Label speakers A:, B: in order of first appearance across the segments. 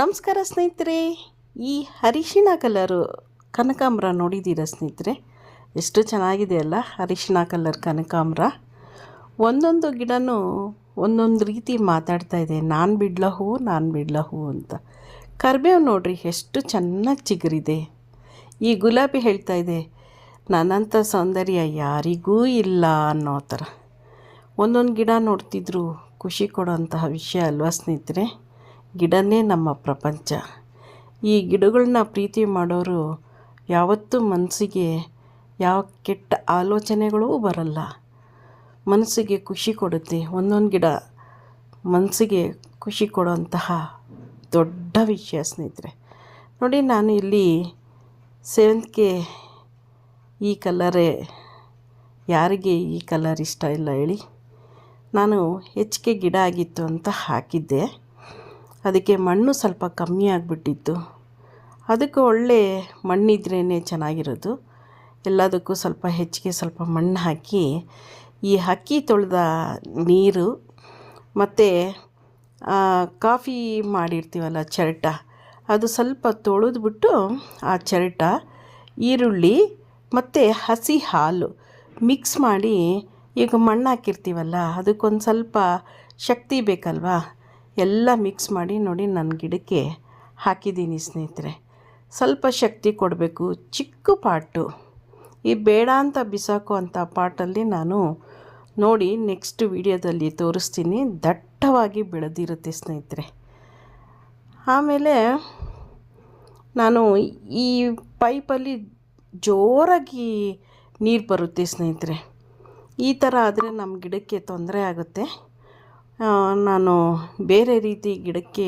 A: ನಮಸ್ಕಾರ ಸ್ನೇಹಿತರೆ. ಈ ಅರಿಶಿಣ ಕಲರು ಕನಕಾಂಬ್ರ ನೋಡಿದ್ದೀರಾ ಸ್ನೇಹಿತರೆ? ಎಷ್ಟು ಚೆನ್ನಾಗಿದೆ ಅಲ್ಲ ಅರಿಶಿಣ ಕಲರ್ ಕನಕಾಂಬ್ರ. ಒಂದೊಂದು ಗಿಡನೂ ಒಂದೊಂದು ರೀತಿ ಮಾತಾಡ್ತಾ ಇದೆ. ನಾನು ಬಿಡ್ಲ ಹೂ, ನಾನು ಬಿಡ್ಲ ಹೂ ಅಂತ. ಕರ್ಬೇವು ನೋಡ್ರಿ, ಎಷ್ಟು ಚೆನ್ನಾಗಿ ಚಿಗುರಿದೆ. ಈ ಗುಲಾಬಿ ಹೇಳ್ತಾ ಇದೆ, ನನ್ನಂಥ ಸೌಂದರ್ಯ ಯಾರಿಗೂ ಇಲ್ಲ ಅನ್ನೋ ಥರ. ಒಂದೊಂದು ಗಿಡ ನೋಡ್ತಿದ್ರು, ಖುಷಿ ಕೊಡೋಂತಹ ವಿಷಯ ಅಲ್ವಾ ಸ್ನೇಹಿತರೆ? ಗಿಡನೇ ನಮ್ಮ ಪ್ರಪಂಚ. ಈ ಗಿಡಗಳನ್ನ ಪ್ರೀತಿ ಮಾಡೋರು ಯಾವತ್ತೂ ಮನಸ್ಸಿಗೆ ಯಾವ ಕೆಟ್ಟ ಆಲೋಚನೆಗಳೂ ಬರಲ್ಲ. ಮನಸ್ಸಿಗೆ ಖುಷಿ ಕೊಡುತ್ತೆ. ಒಂದೊಂದು ಗಿಡ ಮನಸ್ಸಿಗೆ ಖುಷಿ ಕೊಡುವಂತಹ ದೊಡ್ಡ ವಿಷಯ ಸ್ನೇಹಿತರೆ. ನೋಡಿ, ನಾನು ಇಲ್ಲಿ ಸೇವಂತಿಗೆ ಈ ಕಲರೇ. ಯಾರಿಗೆ ಈ ಕಲರ್ ಇಷ್ಟ ಇಲ್ಲ ಹೇಳಿ. ನಾನು ಹೆಚ್ಚಿಗೆ ಗಿಡ ಆಗಿತ್ತು ಅಂತ ಹಾಕಿದ್ದೆ. ಅದಕ್ಕೆ ಮಣ್ಣು ಸ್ವಲ್ಪ ಕಮ್ಮಿ ಆಗಿಬಿಟ್ಟಿತ್ತು. ಅದಕ್ಕೆ ಒಳ್ಳೆ ಮಣ್ಣಿದ್ರೇ ಚೆನ್ನಾಗಿರೋದು. ಎಲ್ಲದಕ್ಕೂ ಸ್ವಲ್ಪ ಹೆಚ್ಚಿಗೆ ಸ್ವಲ್ಪ ಮಣ್ಣು ಹಾಕಿ, ಈ ಅಕ್ಕಿ ತೊಳೆದ ನೀರು ಮತ್ತು ಕಾಫಿ ಮಾಡಿರ್ತೀವಲ್ಲ ಚರಟ, ಅದು ಸ್ವಲ್ಪ ತೊಳೆದ್ಬಿಟ್ಟು ಆ ಚರಟ, ಈರುಳ್ಳಿ ಮತ್ತು ಹಸಿ ಹಾಲು ಮಿಕ್ಸ್ ಮಾಡಿ, ಈಗ ಮಣ್ಣು ಹಾಕಿರ್ತೀವಲ್ಲ, ಅದಕ್ಕೊಂದು ಸ್ವಲ್ಪ ಶಕ್ತಿ ಬೇಕಲ್ವಾ? ಎಲ್ಲ ಮಿಕ್ಸ್ ಮಾಡಿ ನೋಡಿ ನನ್ನ ಗಿಡಕ್ಕೆ ಹಾಕಿದ್ದೀನಿ ಸ್ನೇಹಿತರೆ. ಸ್ವಲ್ಪ ಶಕ್ತಿ ಕೊಡಬೇಕು, ಚಿಕ್ಕ ಪಾಟು. ಈ ಬೇಡ ಅಂತ ಬಿಸಾಕೋ ಅಂಥ ಪಾಟಲ್ಲಿ ನಾನು ನೋಡಿ ನೆಕ್ಸ್ಟ್ ವಿಡಿಯೋದಲ್ಲಿ ತೋರಿಸ್ತೀನಿ, ದಟ್ಟವಾಗಿ ಬೆಳೆದಿರುತ್ತೆ ಸ್ನೇಹಿತರೆ. ಆಮೇಲೆ ನಾನು ಈ ಪೈಪಲ್ಲಿ ಜೋರಾಗಿ ನೀರು ಬರುತ್ತೆ ಸ್ನೇಹಿತರೆ. ಈ ಥರ ಆದರೆ ನಮ್ಮ ಗಿಡಕ್ಕೆ ತೊಂದರೆ ಆಗುತ್ತೆ. ನಾನು ಬೇರೆ ರೀತಿ ಗಿಡಕ್ಕೆ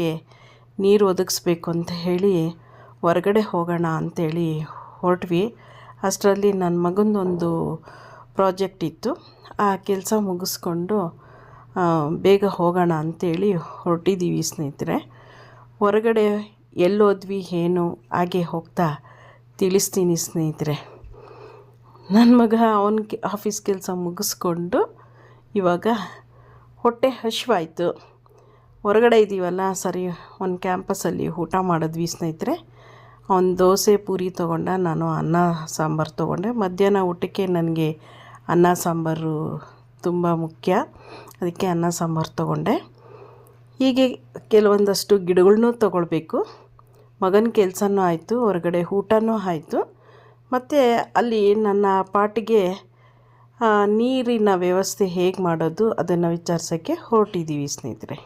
A: ನೀರು ಒದಗಿಸ್ಬೇಕು ಅಂತ ಹೇಳಿ ಹೊರಗಡೆ ಹೋಗೋಣ ಅಂತೇಳಿ ಹೊರಟ್ವಿ. ಅಷ್ಟರಲ್ಲಿ ನನ್ನ ಮಗನದೊಂದು ಪ್ರಾಜೆಕ್ಟ್ ಇತ್ತು. ಆ ಕೆಲಸ ಮುಗಿಸ್ಕೊಂಡು ಬೇಗ ಹೋಗೋಣ ಅಂತೇಳಿ ಹೊರಟಿದ್ದೀವಿ ಸ್ನೇಹಿತರೆ. ಹೊರಗಡೆ ಎಲ್ಲೋದ್ವಿ, ಏನು, ಹಾಗೆ ಹೋಗ್ತಾ ತಿಳಿಸ್ತೀನಿ ಸ್ನೇಹಿತರೆ. ನನ್ನ ಮಗ ಅವನ ಆಫೀಸ್ ಕೆಲಸ ಮುಗಿಸ್ಕೊಂಡು ಇವಾಗ ಹೊಟ್ಟೆ ಹಸಿವಾಯಿತು. ಹೊರಗಡೆ ಇದ್ದೀವಲ್ಲ ಸರಿ, ಒಂದು ಕ್ಯಾಂಪಸಲ್ಲಿ ಊಟ ಮಾಡಿದ್ವಿ ಸ್ನೇಹಿತರೆ. ಒಂದು ದೋಸೆ ಪೂರಿ ತೊಗೊಂಡ ನಾನು ಅನ್ನ ಸಾಂಬಾರು ತೊಗೊಂಡೆ. ಮಧ್ಯಾಹ್ನ ಊಟಕ್ಕೆ ನನಗೆ ಅನ್ನ ಸಾಂಬಾರು ತುಂಬ ಮುಖ್ಯ. ಅದಕ್ಕೆ ಅನ್ನ ಸಾಂಬಾರು ತೊಗೊಂಡೆ. ಹೀಗೆ ಕೆಲವೊಂದಷ್ಟು ಗಿಡಗಳ್ನೂ ತೊಗೊಳ್ಬೇಕು. ಮಗನ ಕೆಲಸನೂ ಆಯಿತು, ಹೊರಗಡೆ ಊಟನೂ ಆಯಿತು. ಮತ್ತು ಅಲ್ಲಿ ನನ್ನ ಪಾಟಿಗೆ ನೀರಿನ ವ್ಯವಸ್ಥೆ ಹೇಗೆ ಮಾಡೋದು ಅದನ್ನು ವಿಚಾರಿಸೋಕ್ಕೆ ಹೊರಟಿದ್ದೀವಿ ಸ್ನೇಹಿತರೆ.